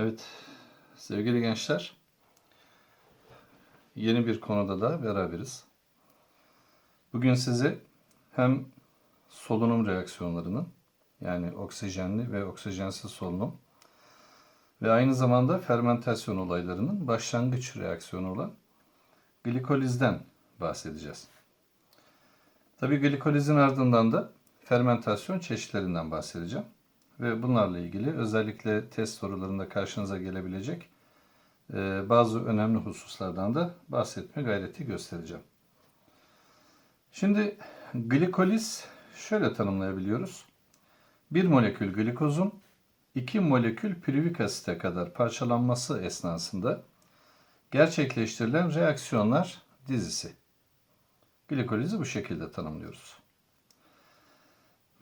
Evet, sevgili gençler, yeni bir konuda da beraberiz. Bugün size hem solunum reaksiyonlarının, yani oksijenli ve oksijensiz solunum ve aynı zamanda fermentasyon olaylarının başlangıç reaksiyonu olan glikolizden bahsedeceğiz. Tabii glikolizin ardından da fermentasyon çeşitlerinden bahsedeceğim ve bunlarla ilgili özellikle test sorularında karşınıza gelebilecek e, bazı önemli hususlardan da bahsetme gayreti göstereceğim. Şimdi glikoliz şöyle tanımlayabiliyoruz. Bir molekül glikozun iki molekül piruvik asite kadar parçalanması esnasında gerçekleştirilen reaksiyonlar dizisi. Glikolizi bu şekilde tanımlıyoruz.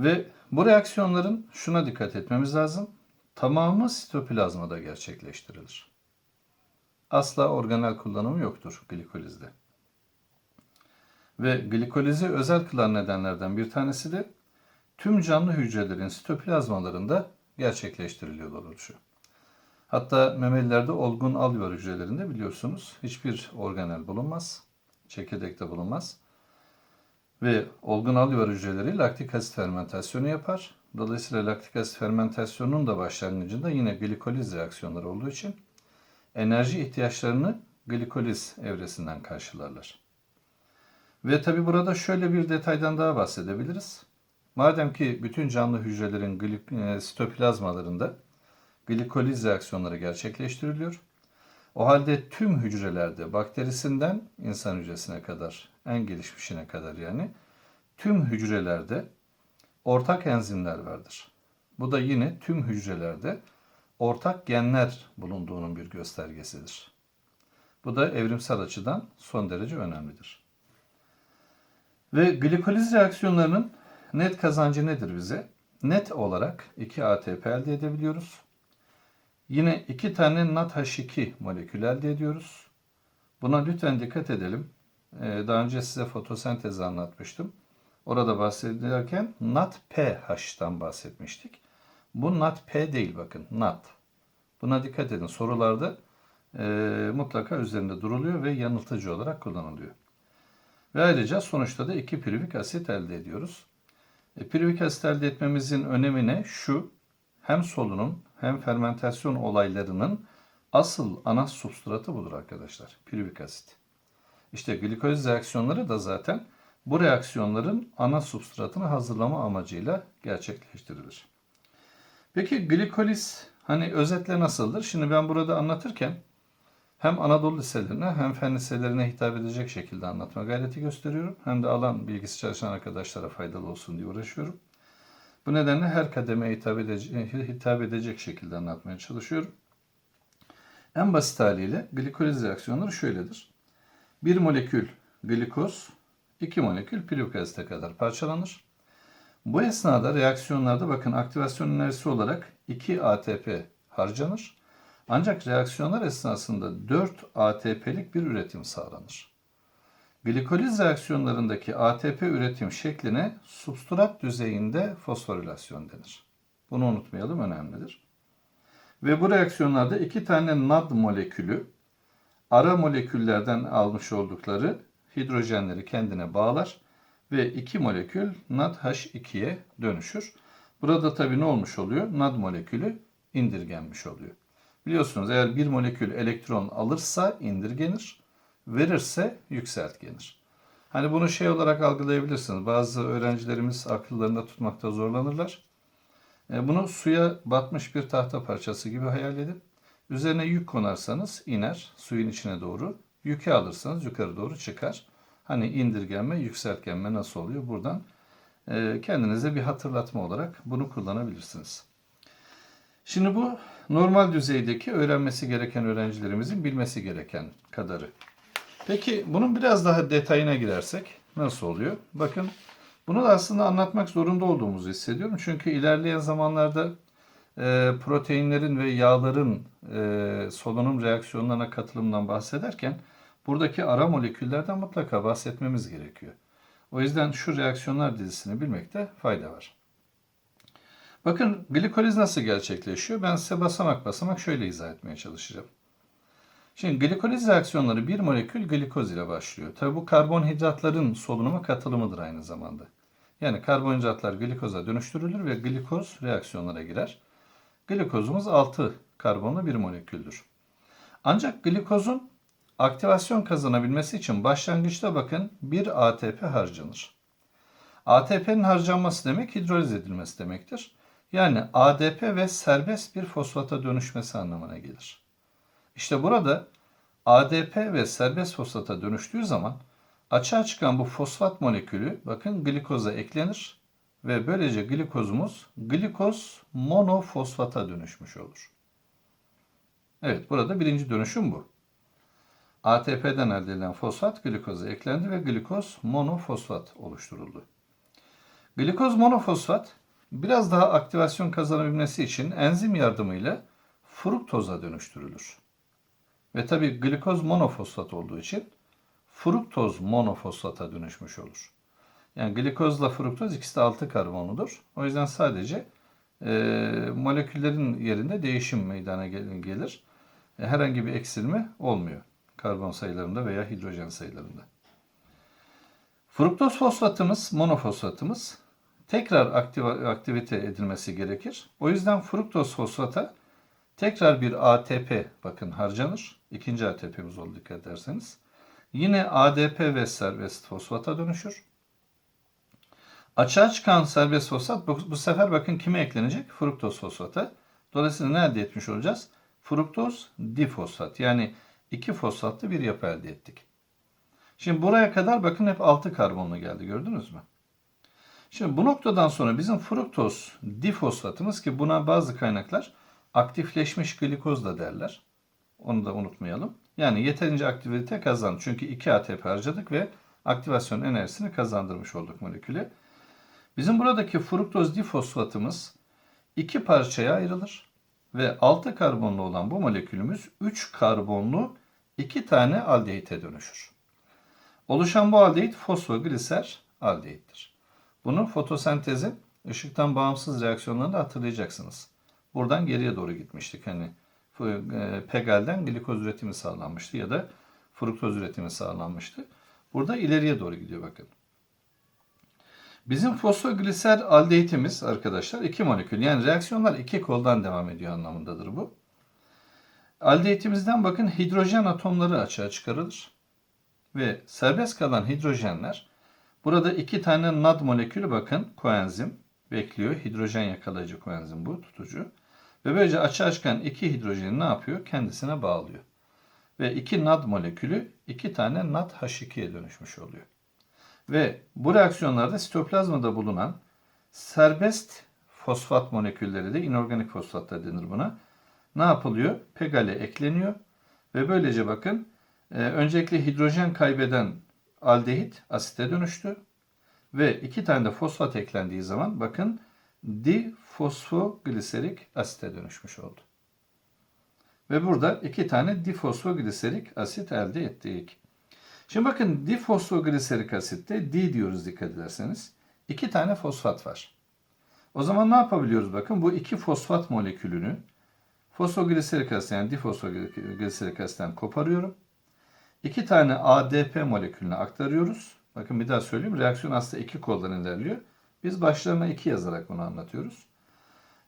Ve bu reaksiyonların şuna dikkat etmemiz lazım. Tamamı sitoplazmada gerçekleştirilir. Asla organel kullanımı yoktur glikolizde. Ve glikolizi özel kılan nedenlerden bir tanesi de tüm canlı hücrelerin sitoplazmalarında gerçekleştiriliyor oluşu. Hatta memelilerde olgun alveol hücrelerinde biliyorsunuz hiçbir organel bulunmaz. Çekirdekte bulunmaz. Ve olgun alveol hücreleri laktik asit fermentasyonu yapar. Dolayısıyla laktik asit fermentasyonunun da başlangıcında yine glikoliz reaksiyonları olduğu için enerji ihtiyaçlarını glikoliz evresinden karşılarlar. Ve tabi burada şöyle bir detaydan daha bahsedebiliriz. Madem ki bütün canlı hücrelerin glik- e, sitoplazmalarında glikoliz reaksiyonları gerçekleştiriliyor. O halde tüm hücrelerde bakterisinden insan hücresine kadar, en gelişmişine kadar yani tüm hücrelerde ortak enzimler vardır. Bu da yine tüm hücrelerde ortak genler bulunduğunun bir göstergesidir. Bu da evrimsel açıdan son derece önemlidir. Ve glikoliz reaksiyonlarının net kazancı nedir bize? Net olarak 2 ATP elde edebiliyoruz. Yine iki tane NADH2 molekül elde ediyoruz. Buna lütfen dikkat edelim. Ee, daha önce size fotosentezi anlatmıştım. Orada bahsederken NADPH'tan bahsetmiştik. Bu NADP değil bakın NAD. Buna dikkat edin. Sorularda e, mutlaka üzerinde duruluyor ve yanıltıcı olarak kullanılıyor. Ve ayrıca sonuçta da iki piruvik asit elde ediyoruz. E, piruvik asit elde etmemizin önemi ne? Şu, hem solunum hem fermentasyon olaylarının asıl ana substratı budur arkadaşlar. Piruvik asit. İşte glikoliz reaksiyonları da zaten bu reaksiyonların ana substratını hazırlama amacıyla gerçekleştirilir. Peki glikoliz hani özetle nasıldır? Şimdi ben burada anlatırken hem Anadolu liselerine hem fen liselerine hitap edecek şekilde anlatma gayreti gösteriyorum. Hem de alan bilgisi çalışan arkadaşlara faydalı olsun diye uğraşıyorum. Bu nedenle her kademeye hitap edecek, hitap edecek şekilde anlatmaya çalışıyorum. En basit haliyle glikoliz reaksiyonları şöyledir. Bir molekül glikoz, iki molekül pirukazite kadar parçalanır. Bu esnada reaksiyonlarda bakın aktivasyon enerjisi olarak 2 ATP harcanır. Ancak reaksiyonlar esnasında 4 ATP'lik bir üretim sağlanır. Glikoliz reaksiyonlarındaki ATP üretim şekline substrat düzeyinde fosforilasyon denir. Bunu unutmayalım önemlidir. Ve bu reaksiyonlarda iki tane NAD molekülü ara moleküllerden almış oldukları hidrojenleri kendine bağlar ve iki molekül NADH2'ye dönüşür. Burada tabii ne olmuş oluyor? NAD molekülü indirgenmiş oluyor. Biliyorsunuz eğer bir molekül elektron alırsa indirgenir verirse yükseltgenir. Hani bunu şey olarak algılayabilirsiniz. Bazı öğrencilerimiz akıllarında tutmakta zorlanırlar. E, bunu suya batmış bir tahta parçası gibi hayal edin. Üzerine yük konarsanız iner suyun içine doğru. Yükü alırsanız yukarı doğru çıkar. Hani indirgenme, yükseltgenme nasıl oluyor? Buradan e, kendinize bir hatırlatma olarak bunu kullanabilirsiniz. Şimdi bu normal düzeydeki öğrenmesi gereken öğrencilerimizin bilmesi gereken kadarı. Peki bunun biraz daha detayına girersek nasıl oluyor? Bakın bunu da aslında anlatmak zorunda olduğumuzu hissediyorum. Çünkü ilerleyen zamanlarda e, proteinlerin ve yağların e, solunum reaksiyonlarına katılımından bahsederken buradaki ara moleküllerden mutlaka bahsetmemiz gerekiyor. O yüzden şu reaksiyonlar dizisini bilmekte fayda var. Bakın glikoliz nasıl gerçekleşiyor? Ben size basamak basamak şöyle izah etmeye çalışacağım. Şimdi glikoliz reaksiyonları bir molekül glikoz ile başlıyor. Tabi bu karbonhidratların solunuma katılımıdır aynı zamanda. Yani karbonhidratlar glikoza dönüştürülür ve glikoz reaksiyonlara girer. Glikozumuz 6 karbonlu bir moleküldür. Ancak glikozun aktivasyon kazanabilmesi için başlangıçta bakın bir ATP harcanır. ATP'nin harcanması demek hidroliz edilmesi demektir. Yani ADP ve serbest bir fosfata dönüşmesi anlamına gelir. İşte burada ADP ve serbest fosfata dönüştüğü zaman açığa çıkan bu fosfat molekülü bakın glikoza eklenir ve böylece glikozumuz glikoz monofosfata dönüşmüş olur. Evet burada birinci dönüşüm bu. ATP'den elde edilen fosfat glikoza eklendi ve glikoz monofosfat oluşturuldu. Glikoz monofosfat biraz daha aktivasyon kazanabilmesi için enzim yardımıyla fruktoza dönüştürülür. Ve tabi glikoz monofosfat olduğu için fruktoz monofosfata dönüşmüş olur. Yani glikozla fruktoz ikisi de 6 karbonludur. O yüzden sadece e, moleküllerin yerinde değişim meydana gelir. E, herhangi bir eksilme olmuyor karbon sayılarında veya hidrojen sayılarında. Fruktoz fosfatımız, monofosfatımız tekrar aktiv aktivite edilmesi gerekir. O yüzden fruktoz fosfata tekrar bir ATP bakın harcanır. İkinci ATP'miz oldu dikkat ederseniz. Yine ADP ve serbest fosfata dönüşür. Açığa çıkan serbest fosfat bu, bu sefer bakın kime eklenecek? Fruktoz fosfata. Dolayısıyla ne elde etmiş olacağız? Fruktoz difosfat yani iki fosfatlı bir yapı elde ettik. Şimdi buraya kadar bakın hep 6 karbonlu geldi gördünüz mü? Şimdi bu noktadan sonra bizim fruktoz difosfatımız ki buna bazı kaynaklar aktifleşmiş glikoz da derler. Onu da unutmayalım. Yani yeterince aktivite kazandı. Çünkü 2 ATP harcadık ve aktivasyon enerjisini kazandırmış olduk moleküle. Bizim buradaki fruktoz difosfatımız iki parçaya ayrılır ve 6 karbonlu olan bu molekülümüz 3 karbonlu 2 tane aldehite dönüşür. Oluşan bu aldehit fosfogliser aldehittir. Bunu fotosentezin ışıktan bağımsız reaksiyonlarında hatırlayacaksınız. Buradan geriye doğru gitmiştik. Hani e, Pegal'den glikoz üretimi sağlanmıştı ya da fruktoz üretimi sağlanmıştı. Burada ileriye doğru gidiyor bakın. Bizim fosfogliser aldehitimiz arkadaşlar iki molekül. Yani reaksiyonlar iki koldan devam ediyor anlamındadır bu. Aldehitimizden bakın hidrojen atomları açığa çıkarılır. Ve serbest kalan hidrojenler burada iki tane NAD molekülü bakın koenzim bekliyor. Hidrojen yakalayıcı koenzim bu tutucu. Ve böylece açığa çıkan iki hidrojeni ne yapıyor? Kendisine bağlıyor. Ve iki NAD molekülü iki tane NAD H2'ye dönüşmüş oluyor. Ve bu reaksiyonlarda sitoplazmada bulunan serbest fosfat molekülleri de inorganik fosfat da denir buna. Ne yapılıyor? Pegale ekleniyor ve böylece bakın e, öncelikle hidrojen kaybeden aldehit asite dönüştü ve iki tane de fosfat eklendiği zaman bakın difosfogliserik asite dönüşmüş oldu. Ve burada iki tane difosfogliserik asit elde ettik. Şimdi bakın difosfogliserik asitte D diyoruz dikkat ederseniz. İki tane fosfat var. O zaman ne yapabiliyoruz bakın bu iki fosfat molekülünü fosfogliserik asit yani difosfogliserik asitten koparıyorum. İki tane ADP molekülüne aktarıyoruz. Bakın bir daha söyleyeyim. Reaksiyon aslında iki koldan ilerliyor. Biz başlarına iki yazarak bunu anlatıyoruz.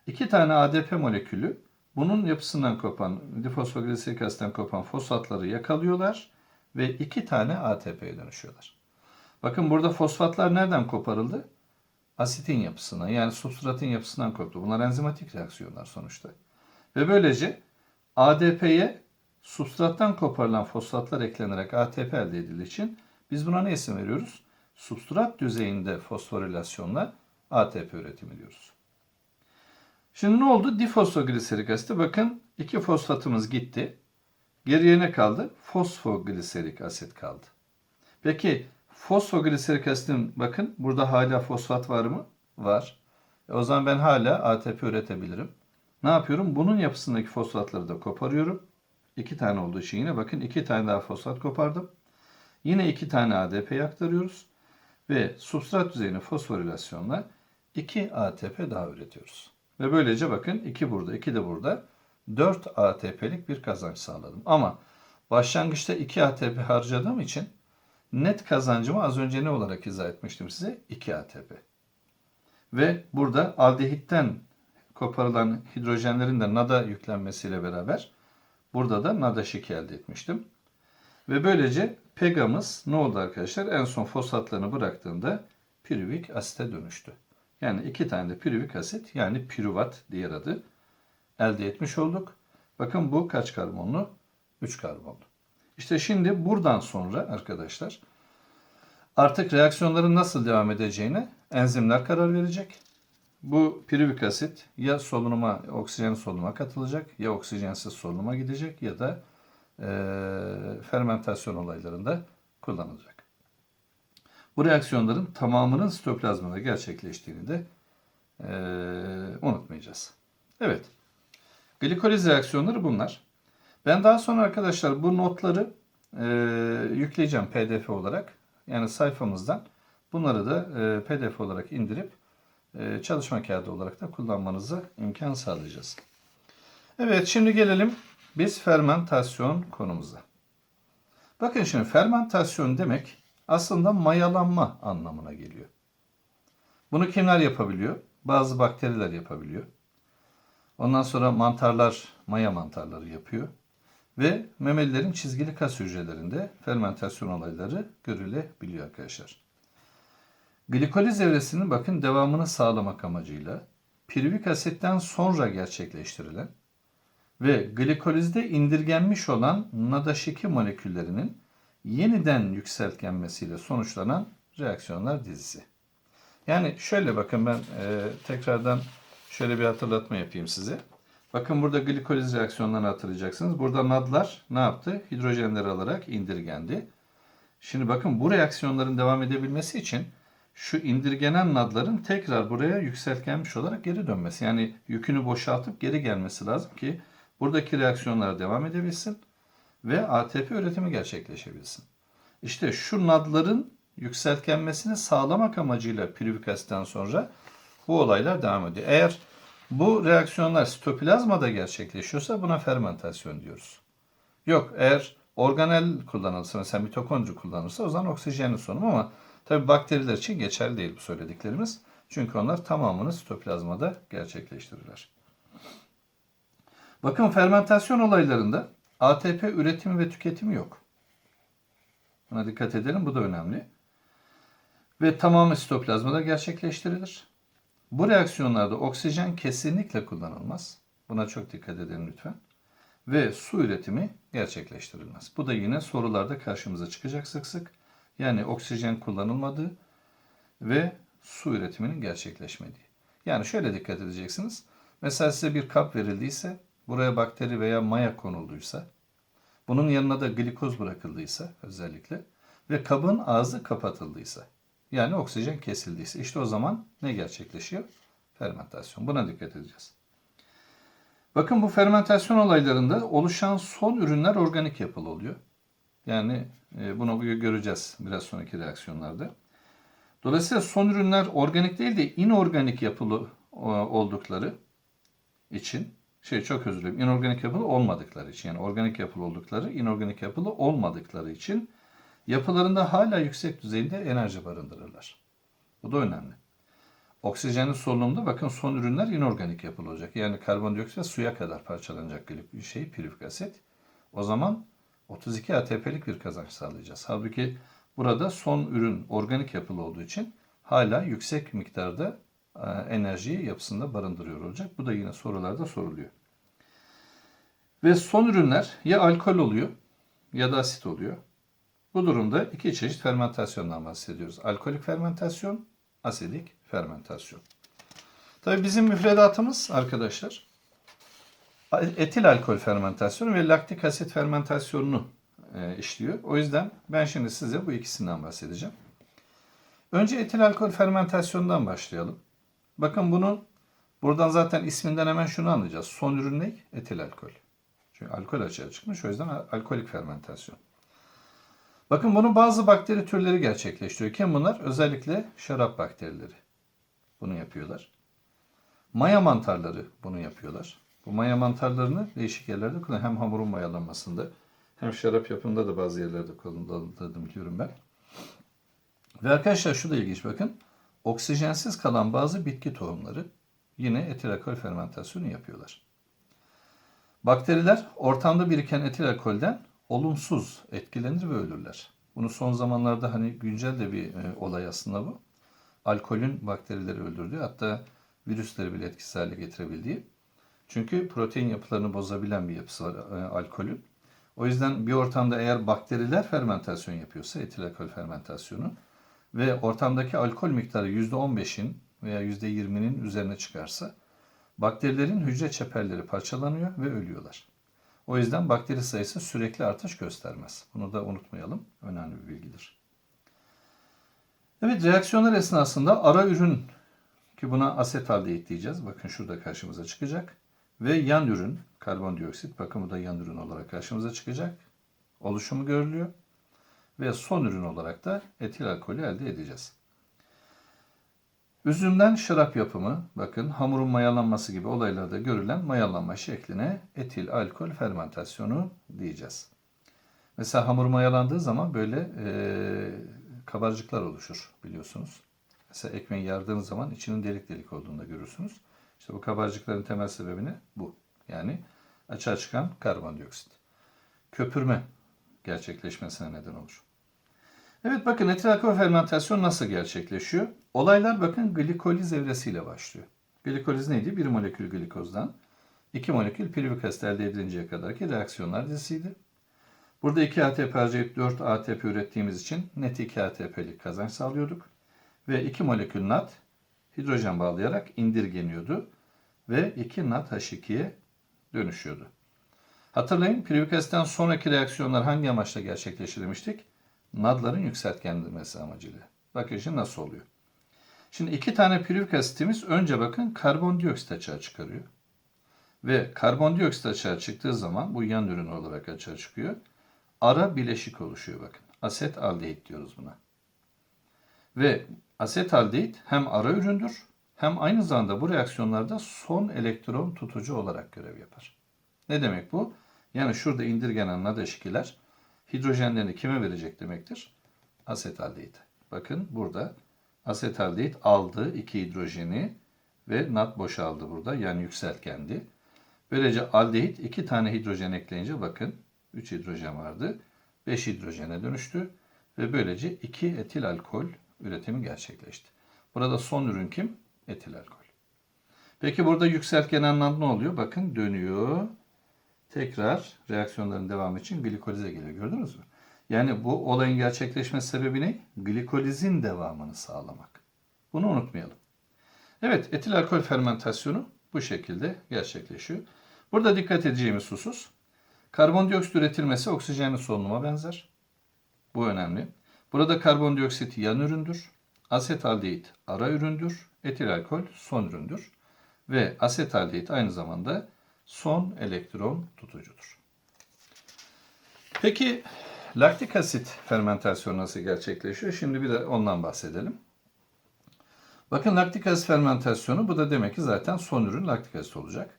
İki tane ADP molekülü bunun yapısından kopan, difosfogliserik asitten kopan fosfatları yakalıyorlar ve iki tane ATP'ye dönüşüyorlar. Bakın burada fosfatlar nereden koparıldı? Asitin yapısına yani substratın yapısından koptu. Bunlar enzimatik reaksiyonlar sonuçta. Ve böylece ADP'ye substrattan koparılan fosfatlar eklenerek ATP elde edildiği için biz buna ne isim veriyoruz? Substrat düzeyinde fosforilasyonla ATP üretimi diyoruz. Şimdi ne oldu? Difosfogliserik asite bakın iki fosfatımız gitti. Geriye ne kaldı? Fosfogliserik asit kaldı. Peki fosfogliserik asitin bakın burada hala fosfat var mı? Var. E o zaman ben hala ATP üretebilirim. Ne yapıyorum? Bunun yapısındaki fosfatları da koparıyorum. İki tane olduğu için yine bakın iki tane daha fosfat kopardım. Yine iki tane ADP aktarıyoruz. Ve substrat düzeyine fosforilasyonla 2 ATP daha üretiyoruz. Ve böylece bakın 2 burada 2 de burada 4 ATP'lik bir kazanç sağladım. Ama başlangıçta 2 ATP harcadığım için net kazancımı az önce ne olarak izah etmiştim size? 2 ATP. Ve burada aldehitten koparılan hidrojenlerin de NAD'a yüklenmesiyle beraber burada da NADH 2 elde etmiştim. Ve böylece pegamız ne oldu arkadaşlar? En son fosfatlarını bıraktığında piruvik asite dönüştü. Yani iki tane de piruvik asit yani piruvat diğer adı elde etmiş olduk. Bakın bu kaç karbonlu? 3 karbonlu. İşte şimdi buradan sonra arkadaşlar artık reaksiyonların nasıl devam edeceğine enzimler karar verecek. Bu piruvik asit ya solunuma, oksijen solunuma katılacak ya oksijensiz solunuma gidecek ya da e, fermentasyon olaylarında kullanılacak. Bu reaksiyonların tamamının sitoplazmada gerçekleştiğini de e, unutmayacağız. Evet. Glikoliz reaksiyonları bunlar. Ben daha sonra arkadaşlar bu notları e, yükleyeceğim pdf olarak. Yani sayfamızdan bunları da e, pdf olarak indirip e, çalışma kağıdı olarak da kullanmanıza imkan sağlayacağız. Evet şimdi gelelim biz fermentasyon konumuza. Bakın şimdi fermentasyon demek aslında mayalanma anlamına geliyor. Bunu kimler yapabiliyor? Bazı bakteriler yapabiliyor. Ondan sonra mantarlar, maya mantarları yapıyor. Ve memelilerin çizgili kas hücrelerinde fermentasyon olayları görülebiliyor arkadaşlar. Glikoliz evresinin bakın devamını sağlamak amacıyla piruvik asitten sonra gerçekleştirilen ve glikolizde indirgenmiş olan NADH2 moleküllerinin yeniden yükseltgenmesiyle sonuçlanan reaksiyonlar dizisi. Yani şöyle bakın ben e, tekrardan şöyle bir hatırlatma yapayım size. Bakın burada glikoliz reaksiyonlarını hatırlayacaksınız. Burada NAD'lar ne yaptı? Hidrojenleri alarak indirgendi. Şimdi bakın bu reaksiyonların devam edebilmesi için şu indirgenen nadların tekrar buraya yükseltgenmiş olarak geri dönmesi. Yani yükünü boşaltıp geri gelmesi lazım ki buradaki reaksiyonlar devam edebilsin ve ATP üretimi gerçekleşebilsin. İşte şu nadların yükseltgenmesini sağlamak amacıyla piruvik asitten sonra bu olaylar devam ediyor. Eğer bu reaksiyonlar sitoplazmada gerçekleşiyorsa buna fermentasyon diyoruz. Yok eğer organel kullanılırsa mesela mitokondri kullanılırsa o zaman oksijenli solunum ama tabi bakteriler için geçerli değil bu söylediklerimiz. Çünkü onlar tamamını sitoplazmada gerçekleştirirler. Bakın fermentasyon olaylarında ATP üretimi ve tüketimi yok. Buna dikkat edelim bu da önemli. Ve tamamı sitoplazmada gerçekleştirilir. Bu reaksiyonlarda oksijen kesinlikle kullanılmaz. Buna çok dikkat edelim lütfen. Ve su üretimi gerçekleştirilmez. Bu da yine sorularda karşımıza çıkacak sık sık. Yani oksijen kullanılmadığı ve su üretiminin gerçekleşmediği. Yani şöyle dikkat edeceksiniz. Mesela size bir kap verildiyse, buraya bakteri veya maya konulduysa, bunun yanına da glikoz bırakıldıysa özellikle ve kabın ağzı kapatıldıysa, yani oksijen kesildiyse işte o zaman ne gerçekleşiyor? Fermentasyon. Buna dikkat edeceğiz. Bakın bu fermentasyon olaylarında oluşan son ürünler organik yapılı oluyor. Yani e, bunu göreceğiz biraz sonraki reaksiyonlarda. Dolayısıyla son ürünler organik değil de inorganik yapılı oldukları için şey çok özür dilerim. inorganik yapılı olmadıkları için yani organik yapılı oldukları, inorganik yapılı olmadıkları için yapılarında hala yüksek düzeyde enerji barındırırlar. Bu da önemli. Oksijenli solunumda bakın son ürünler inorganik yapılı olacak. Yani karbondioksit suya kadar parçalanacak bir şey piruvik asit. O zaman 32 ATP'lik bir kazanç sağlayacağız. Halbuki burada son ürün organik yapılı olduğu için hala yüksek miktarda e, enerjiyi yapısında barındırıyor olacak. Bu da yine sorularda soruluyor. Ve son ürünler ya alkol oluyor ya da asit oluyor. Bu durumda iki çeşit fermentasyondan bahsediyoruz. Alkolik fermentasyon, asidik fermentasyon. Tabii bizim müfredatımız arkadaşlar etil alkol fermentasyonu ve laktik asit fermentasyonunu e, işliyor. O yüzden ben şimdi size bu ikisinden bahsedeceğim. Önce etil alkol fermentasyonundan başlayalım. Bakın bunu buradan zaten isminden hemen şunu anlayacağız. Son ürün ne? Etil alkol. Çünkü alkol açığa çıkmış. O yüzden alkolik fermentasyon. Bakın bunu bazı bakteri türleri gerçekleştiriyor. Kim bunlar? Özellikle şarap bakterileri. Bunu yapıyorlar. Maya mantarları bunu yapıyorlar. Bu maya mantarlarını değişik yerlerde kullanıyor. Hem hamurun mayalanmasında hem şarap yapımında da bazı yerlerde kullanıldığını biliyorum ben. Ve arkadaşlar şu da ilginç bakın. Oksijensiz kalan bazı bitki tohumları yine etil alkol fermentasyonu yapıyorlar. Bakteriler ortamda biriken etil alkolden olumsuz etkilenir ve ölürler. Bunu son zamanlarda hani güncel de bir e, olay aslında bu. Alkolün bakterileri öldürdüğü hatta virüsleri bile etkisiz hale getirebildiği. Çünkü protein yapılarını bozabilen bir yapısı var e, alkolün. O yüzden bir ortamda eğer bakteriler fermentasyon yapıyorsa etil alkol fermentasyonu ve ortamdaki alkol miktarı %15'in veya %20'nin üzerine çıkarsa bakterilerin hücre çeperleri parçalanıyor ve ölüyorlar. O yüzden bakteri sayısı sürekli artış göstermez. Bunu da unutmayalım. Önemli bir bilgidir. Evet reaksiyonlar esnasında ara ürün ki buna asetaldehit diyeceğiz. Bakın şurada karşımıza çıkacak. Ve yan ürün karbondioksit bakın bu da yan ürün olarak karşımıza çıkacak. Oluşumu görülüyor. Ve son ürün olarak da etil alkolü elde edeceğiz. Üzümden şarap yapımı, bakın hamurun mayalanması gibi olaylarda görülen mayalanma şekline etil alkol fermentasyonu diyeceğiz. Mesela hamur mayalandığı zaman böyle e, kabarcıklar oluşur biliyorsunuz. Mesela ekmeği yardığınız zaman içinin delik delik olduğunu da görürsünüz. İşte bu kabarcıkların temel sebebi ne? Bu. Yani açığa çıkan karbondioksit. Köpürme gerçekleşmesine neden olur. Evet bakın etil alkol fermentasyon nasıl gerçekleşiyor? Olaylar bakın glikoliz evresiyle başlıyor. Glikoliz neydi? Bir molekül glikozdan iki molekül piruvik asit elde edilinceye kadarki reaksiyonlar dizisiydi. Burada 2 ATP harcayıp 4 ATP ürettiğimiz için net 2 ATP'lik kazanç sağlıyorduk. Ve 2 molekül NAT hidrojen bağlayarak indirgeniyordu ve 2 NAT H2'ye dönüşüyordu. Hatırlayın piruvik asitten sonraki reaksiyonlar hangi amaçla gerçekleştirilmiştik? NAD'ların yükseltgenilmesi amacıyla. Bakın şimdi nasıl oluyor. Şimdi iki tane piruvik asitimiz önce bakın karbondioksit açığa çıkarıyor. Ve karbondioksit açığa çıktığı zaman bu yan ürün olarak açığa çıkıyor. Ara bileşik oluşuyor bakın. Aset aldehit diyoruz buna. Ve aset aldehit hem ara üründür hem aynı zamanda bu reaksiyonlarda son elektron tutucu olarak görev yapar. Ne demek bu? Yani şurada indirgenen NAD-H2'ler hidrojenlerini kime verecek demektir? Asetaldehit. Bakın burada asetaldehit aldı iki hidrojeni ve NAD boşaldı burada yani yükseltgendi. Böylece aldehit iki tane hidrojen ekleyince bakın 3 hidrojen vardı. 5 hidrojene dönüştü ve böylece 2 etil alkol üretimi gerçekleşti. Burada son ürün kim? Etil alkol. Peki burada yükseltgenen NAD ne oluyor? Bakın dönüyor tekrar reaksiyonların devamı için glikolize geliyor. Gördünüz mü? Yani bu olayın gerçekleşme sebebi ne? Glikolizin devamını sağlamak. Bunu unutmayalım. Evet, etil alkol fermentasyonu bu şekilde gerçekleşiyor. Burada dikkat edeceğimiz husus, karbondioksit üretilmesi oksijenli solunuma benzer. Bu önemli. Burada karbondioksit yan üründür. Asetaldehit ara üründür. Etil alkol son üründür. Ve asetaldehit aynı zamanda son elektron tutucudur. Peki laktik asit fermentasyonu nasıl gerçekleşiyor? Şimdi bir de ondan bahsedelim. Bakın laktik asit fermentasyonu bu da demek ki zaten son ürün laktik asit olacak.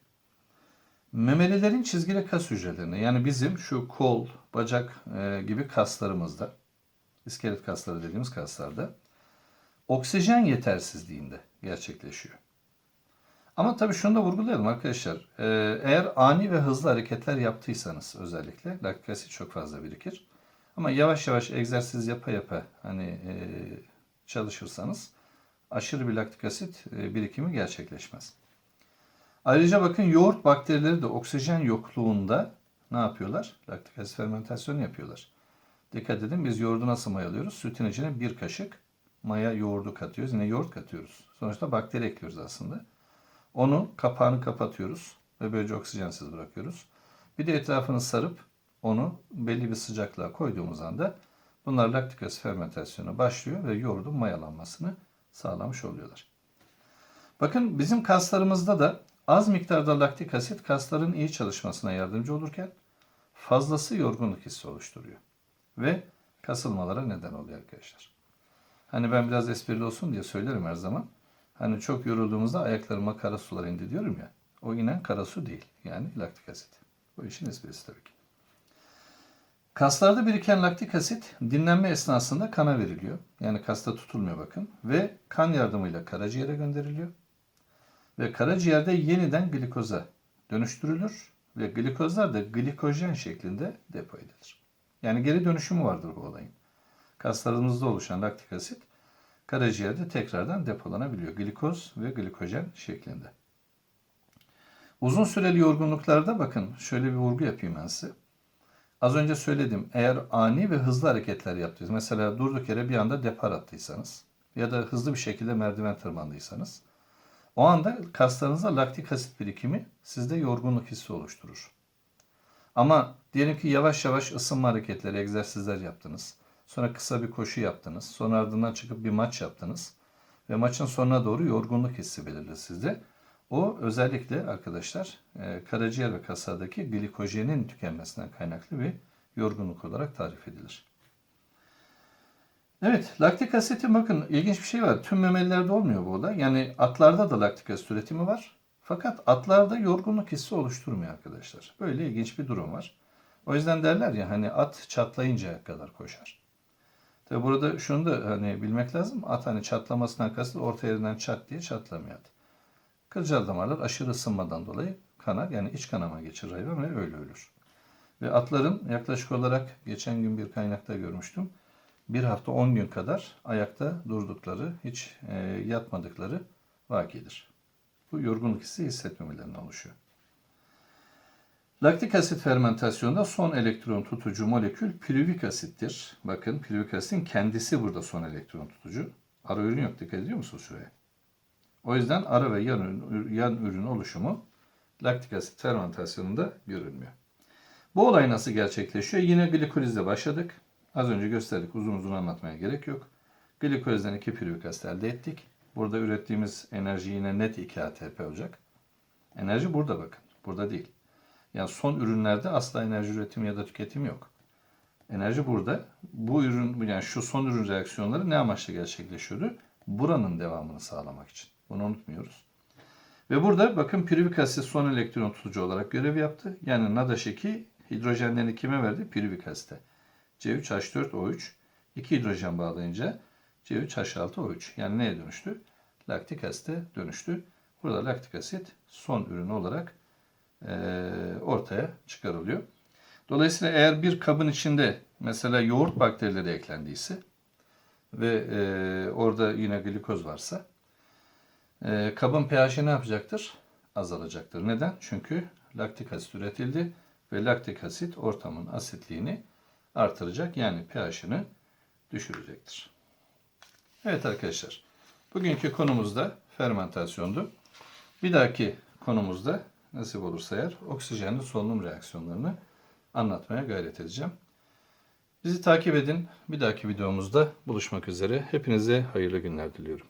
Memelilerin çizgili kas hücrelerine yani bizim şu kol, bacak e, gibi kaslarımızda, iskelet kasları dediğimiz kaslarda oksijen yetersizliğinde gerçekleşiyor. Ama tabii şunu da vurgulayalım arkadaşlar. Ee, eğer ani ve hızlı hareketler yaptıysanız özellikle laktik çok fazla birikir. Ama yavaş yavaş egzersiz yapa yapa hani e, çalışırsanız aşırı bir laktik asit e, birikimi gerçekleşmez. Ayrıca bakın yoğurt bakterileri de oksijen yokluğunda ne yapıyorlar? Laktik asit fermentasyonu yapıyorlar. Dikkat edin biz yoğurdu nasıl mayalıyoruz? Sütün içine bir kaşık maya yoğurdu katıyoruz. Yine yoğurt katıyoruz. Sonuçta bakteri ekliyoruz aslında. Onu kapağını kapatıyoruz ve böylece oksijensiz bırakıyoruz. Bir de etrafını sarıp onu belli bir sıcaklığa koyduğumuz anda bunlar laktik asit fermentasyonu başlıyor ve yoğurdun mayalanmasını sağlamış oluyorlar. Bakın bizim kaslarımızda da az miktarda laktik asit kasların iyi çalışmasına yardımcı olurken fazlası yorgunluk hissi oluşturuyor. Ve kasılmalara neden oluyor arkadaşlar. Hani ben biraz esprili olsun diye söylerim her zaman. Hani çok yorulduğumuzda ayaklarıma kara sular indi diyorum ya. O inen kara su değil. Yani laktik asit. Bu işin esprisi tabii ki. Kaslarda biriken laktik asit dinlenme esnasında kana veriliyor. Yani kasta tutulmuyor bakın. Ve kan yardımıyla karaciğere gönderiliyor. Ve karaciğerde yeniden glikoza dönüştürülür. Ve glikozlar da glikojen şeklinde depo edilir. Yani geri dönüşümü vardır bu olayın. Kaslarımızda oluşan laktik asit karaciğerde tekrardan depolanabiliyor. Glikoz ve glikojen şeklinde. Uzun süreli yorgunluklarda bakın şöyle bir vurgu yapayım ben size. Az önce söyledim eğer ani ve hızlı hareketler yaptıysanız mesela durduk yere bir anda depar attıysanız ya da hızlı bir şekilde merdiven tırmandıysanız o anda kaslarınızda laktik asit birikimi sizde yorgunluk hissi oluşturur. Ama diyelim ki yavaş yavaş ısınma hareketleri, egzersizler yaptınız. Sonra kısa bir koşu yaptınız. Sonra ardından çıkıp bir maç yaptınız. Ve maçın sonuna doğru yorgunluk hissi belirli sizde. O özellikle arkadaşlar e, karaciğer ve kaslardaki glikojenin tükenmesinden kaynaklı bir yorgunluk olarak tarif edilir. Evet, laktik asitin bakın ilginç bir şey var. Tüm memelilerde olmuyor bu olay. Yani atlarda da laktik asit üretimi var. Fakat atlarda yorgunluk hissi oluşturmuyor arkadaşlar. Böyle ilginç bir durum var. O yüzden derler ya hani at çatlayıncaya kadar koşar. Tabi burada şunu da hani bilmek lazım. At hani çatlamasından kastı orta yerinden çat diye çatlamıyor at. Kılcal damarlar aşırı ısınmadan dolayı kanar. Yani iç kanama geçirir hayvan ve öyle ölür. Ve atların yaklaşık olarak geçen gün bir kaynakta görmüştüm. Bir hafta 10 gün kadar ayakta durdukları, hiç e, yatmadıkları vakidir. Bu yorgunluk hissi hissetmemelerinden oluşuyor. Laktik asit fermentasyonda son elektron tutucu molekül piruvik asittir. Bakın piruvik asitin kendisi burada son elektron tutucu. Ara ürün yok dikkat ediyor musunuz şuraya? O yüzden ara ve yan ürün, yan ürün oluşumu laktik asit fermentasyonunda görülmüyor. Bu olay nasıl gerçekleşiyor? Yine glikolizle başladık. Az önce gösterdik uzun uzun anlatmaya gerek yok. Glikolizden 2 piruvik asit elde ettik. Burada ürettiğimiz enerji yine net 2 ATP olacak. Enerji burada bakın. Burada değil. Yani son ürünlerde asla enerji üretimi ya da tüketimi yok. Enerji burada. Bu ürün yani şu son ürün reaksiyonları ne amaçla gerçekleşiyordu? Buranın devamını sağlamak için. Bunu unutmuyoruz. Ve burada bakın piruvik asit son elektron tutucu olarak görev yaptı. Yani NADH 2 hidrojenlerini kime verdi? Piruvik asite. C3H4O3 2 hidrojen bağlayınca C3H6O3 yani neye dönüştü? Laktik asite dönüştü. Burada laktik asit son ürün olarak ortaya çıkarılıyor. Dolayısıyla eğer bir kabın içinde mesela yoğurt bakterileri eklendiyse ve e, orada yine glikoz varsa e, kabın pH'i ne yapacaktır? Azalacaktır. Neden? Çünkü laktik asit üretildi ve laktik asit ortamın asitliğini artıracak. Yani pH'ini düşürecektir. Evet arkadaşlar. Bugünkü konumuz da fermentasyondu. Bir dahaki konumuzda nasip olursa eğer oksijenli solunum reaksiyonlarını anlatmaya gayret edeceğim. Bizi takip edin. Bir dahaki videomuzda buluşmak üzere. Hepinize hayırlı günler diliyorum.